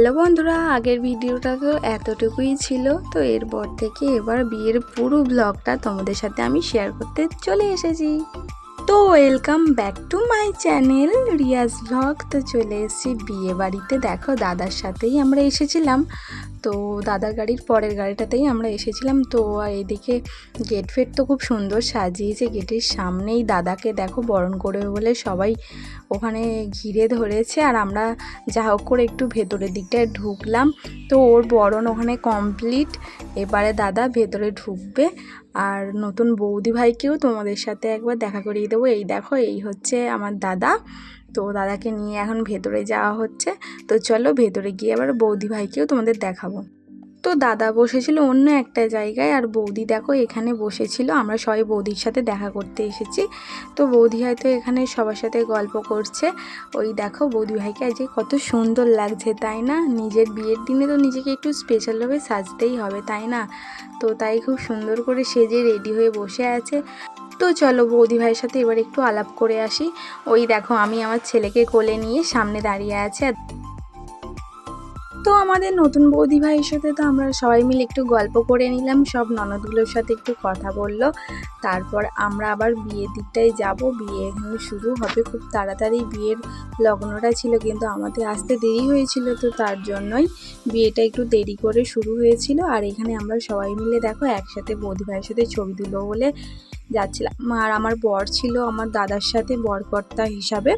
Hello বন্ধুরা, আগের ভিডিওটা তো এতটুকুই ছিল, তো এরপর থেকে এবার বিয়ের পুরো ব্লগটা তোমাদের সাথে আমি শেয়ার করতে চলে এসেছি। তো welcome back to my channel Riyaz vlog তো চলে এসেছি বিয়ে বাড়িতে। দেখো, দাদার সাথেই আমরা এসেছিলাম। তো দাদার গাড়ির পরের গাড়িটাতেই আমরা এসেছিলাম। তো এদিকে গেট ফেট তো খুব সুন্দর সাজিয়েছে। গেটের সামনেই দাদাকে দেখো, বরণ করবে বলে সবাই ওখানে ঘিরে ধরেছে। আর আমরা যা হোক করে একটু ভেতরের দিকটায় ঢুকলাম। তো ওর বরণ ওখানে কমপ্লিট এবারে দাদা ভেতরে ঢুকবে। আর নতুন বৌদি ভাইকেও তোমাদের সাথে একবার দেখা করিয়ে দেবো। এই দেখো, এই হচ্ছে আমার দাদা। তো দাদাকে নিয়ে এখন ভেতরে যাওয়া হচ্ছে। তো চলো ভেতরে গিয়ে আবার বৌদি ভাইকেও তোমাদের দেখাবো। তো দাদা বসেছিল অন্য একটা জায়গায় আর বৌদি দেখো এখানে বসেছিল। আমরা সবাই বৌদির সাথে দেখা করতে এসেছি। তো বৌদি হয়তো এখানে সবার সাথে গল্প করছে। ওই দেখো বৌদি ভাইকে আজকে কত সুন্দর লাগছে, তাই না? নিজের বিয়ের দিনে তো নিজেকে একটু স্পেশালভাবে সাজতেই হবে, তাই না? তো তাই খুব সুন্দর করে সেজে রেডি হয়ে বসে আছে। তো চলো বৌদি ভাইয়ের সাথে এবার একটু আলাপ করে আসি। ওই দেখো আমি আমার ছেলেকে কোলে নিয়ে সামনে দাঁড়িয়ে আছে তো আমাদের নতুন বৌদি ভাইয়ের সাথে তো আমরা সবাই মিলে একটু গল্প করে নিলাম, সব ননদগুলোর সাথে একটু কথা বলল। তারপর আমরা আবার বিয়ের দিকটায় যাব, বিয়ে এখানে শুরু হবে, খুব তাড়াতাড়ি বিয়ের লগ্নটা ছিল কিন্তু আমাদের আসতে দেরি হয়েছিল তো তার জন্যই বিয়েটা একটু দেরি করে শুরু হয়েছিল। আর এখানে আমরা সবাই মিলে দেখো একসাথে বৌদি ভাইয়ের সাথে ছবি তুলবো বলে যাচ্ছিলাম। আর আমার বর ছিল আমার দাদার সাথে বরকর্তা হিসাবে।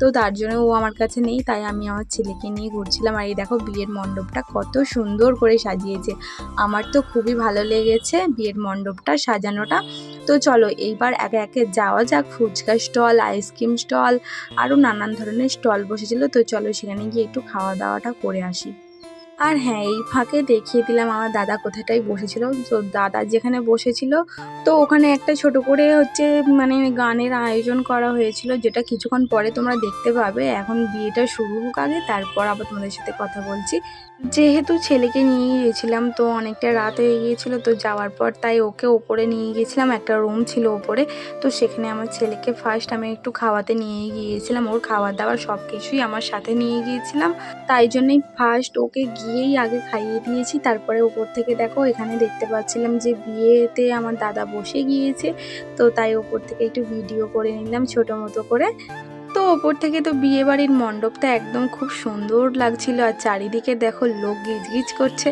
তো তার জন্য ও আমার কাছে নেই, তাই আমি আমার ছেলেকে নিয়ে ঘুরছিলাম। আর এই দেখো বিয়ের মণ্ডপটা কত সুন্দর করে সাজিয়েছে। আমার তো খুবই ভালো লেগেছে বিয়ের মণ্ডপটা সাজানোটা। তো চলো এইবার একে একে যাওয়া যাক। ফুচকা স্টল, আইসক্রিম স্টল আরও নানান ধরনের স্টল বসেছিল। তো চলো সেখানে গিয়ে একটু খাওয়া দাওয়াটা করে আসি। আর হ্যাঁ এই ফাঁকে দেখিয়ে দিলাম আমার দাদা কোথাটাই বসেছিল। তো দাদা যেখানে বসেছিল, তো ওখানে একটা ছোট করে হচ্ছে মানে গানের আয়োজন করা হয়েছিল, যেটা কিছুক্ষণ পরে তোমরা দেখতে পাবে। এখন বিয়েটা শুরু হোক আগে, তারপর আবার তোমাদের সাথে কথা বলছি। যেহেতু ছেলেকে নিয়ে গিয়েছিলাম তো অনেকটা রাত হয়ে গিয়েছিল, তো যাওয়ার পর তাই ওকে ওপরে নিয়ে গিয়েছিলাম একটা রুম ছিল ওপরে। তো সেখানে আমার ছেলেকে ফার্স্ট আমি একটু খাওয়াতে নিয়ে গিয়েছিলাম। ওর খাবার দাবার সব কিছুই আমার সাথে নিয়ে গিয়েছিলাম। তাই জন্যই ফার্স্ট ওকে গিয়েই আগে খাইয়ে দিয়েছি। তারপরে ওপর থেকে দেখো, এখানে দেখতে পাচ্ছিলাম যে বিয়েতে আমার দাদা বসে গিয়েছে। তো তাই ওপর থেকে একটু ভিডিও করে নিলাম ছোটো মতো করে। তো ওপর থেকে তো বিয়ে বাড়ির মণ্ডপটা একদম খুব সুন্দর লাগছিল আর চারিদিকে দেখো লোক গিজগিজ করছে।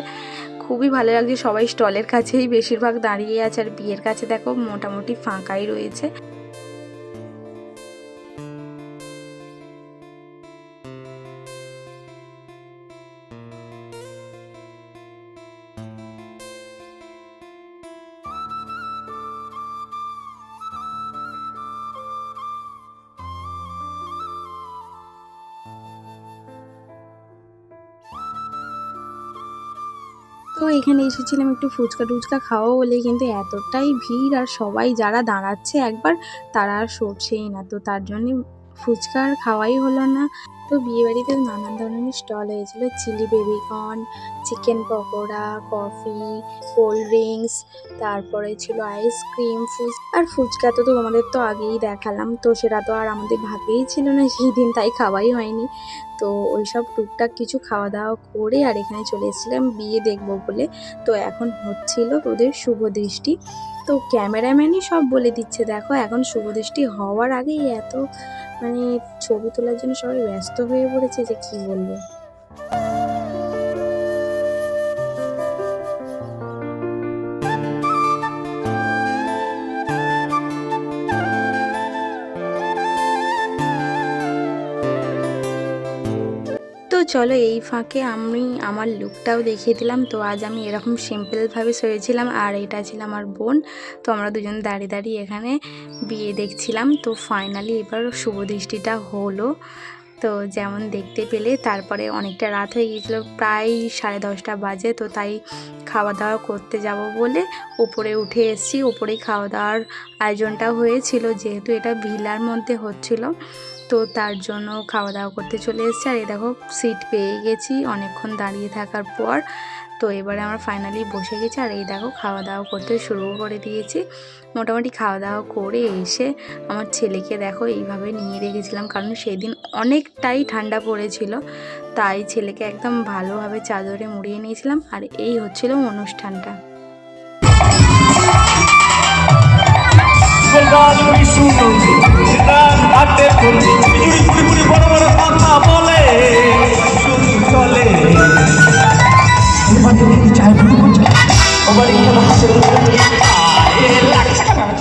খুবই ভালো লাগছে, সবাই স্টলের কাছেই বেশিরভাগ দাঁড়িয়ে আছে আর বিয়ের কাছে দেখো মোটামুটি ফাঁকাই রয়েছে। তো এখানে এসেছিলাম একটু ফুচকা টুচকা খাওয়া বলে কিন্তু এতটাই ভিড় আর সবাই যারা দাঁড়াচ্ছে একবার তারা আর সরছেই না। তো তার জন্যে ফুচকা আর খাওয়াই হলো না। তো বিয়েবাড়িতে নানান ধরনের স্টল হয়েছিল। Chilli baby corn chicken pakora coffee cold drinks তারপরে ছিল আইসক্রিম ফুচ আর ফুচকা তো তোমাদের তো আগেই দেখালাম। তো সেটা তো আর আমাদের ভাগেই ছিল না, সেই দিন তাই খাওয়াই হয়নি। তো ওইসব টুকটাক কিছু খাওয়া দাওয়া করে আর এখানে চলে এসেছিলাম বিয়ে দেখব বলে। তো এখন হচ্ছিল ওদের শুভ দৃষ্টি। তো ক্যামেরাম্যানই সব বলে দিচ্ছে, দেখো, এখন শুভ দৃষ্টি হওয়ার আগেই এত মানে ছবি তোলার জন্য সবাই ব্যস্ত হয়ে পড়েছে যে কি বলব? চলো এই ফাঁকে আমি আমার লুকটাও দেখিয়ে দিলাম। তো আজ আমি এরকম সিম্পলভাবে সেরেছিলাম আর এটা ছিল আমার বোন। তো আমরা দুজন দাঁড়িয়ে দাঁড়িয়ে এখানে বিয়ে দেখছিলাম। তো ফাইনালি এবার শুভ দৃষ্টিটা হলো। তো যেমন দেখতে পেলে তারপরে অনেকটা রাত হয়ে গিয়েছিল, প্রায় সাড়ে দশটা বাজে, তো তাই খাওয়া দাওয়া করতে যাব বলে উপরে উঠে এসছি। উপরেই খাওয়া দাওয়ার আয়োজনটা হয়েছিল, যেহেতু এটা ভিলার মধ্যে হচ্ছিল, তো তার জন্য খাওয়া দাওয়া করতে চলে এসছি। আর এই দেখো, সিট পেয়ে গেছি অনেকক্ষণ দাঁড়িয়ে থাকার পর। তো এবারে আমরা ফাইনালি বসে গেছি আর এই দেখো খাওয়া দাওয়া করতে শুরু করে দিয়েছি। মোটামুটি খাওয়া দাওয়া করে এসে আমার ছেলেকে দেখো এইভাবে নিয়ে রেখেছিলাম কারণ সেদিন অনেকটাই ঠান্ডা পড়েছিল। তাই ছেলেকে একদম ভালোভাবে চাদরে মুড়িয়ে নিয়েছিলাম আর এই হচ্ছিল অনুষ্ঠানটা। বড় বড় কথা বলে চলে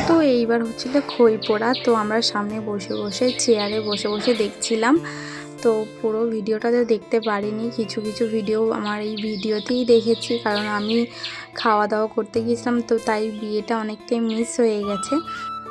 তো এইবার হচ্ছিল খই পোড়া তো আমরা সামনে বসে বসে চেয়ারে বসে বসে দেখছিলাম। তো পুরো ভিডিওটা তো দেখতে পারিনি, কিছু কিছু ভিডিও আমার এই ভিডিওতেই দেখেছি, কারণ আমি খাওয়া দাওয়া করতে গিয়েছিলাম, তো তাই বিয়েটা অনেকটাই মিস হয়ে গেছে।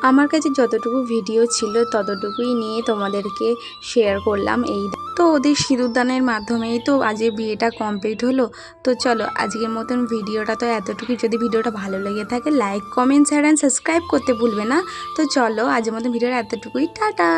আমার কাছে যতটুকু ভিডিও ছিল ততটুকুই নিয়ে তোমাদেরকে শেয়ার করলাম এই তো ওদের সিঁদুরদানের মাধ্যমেই তো আজকে বিয়েটা কমপ্লিট হলো। তো চলো, আজকের মতন ভিডিওটা তো এতটুকু। যদি ভিডিওটা ভালো লেগে থাকে like comment share and subscribe করতে ভুলবে না। তো চলো, আজকের মতন ভিডিওটা এতটুকুই। টাটা!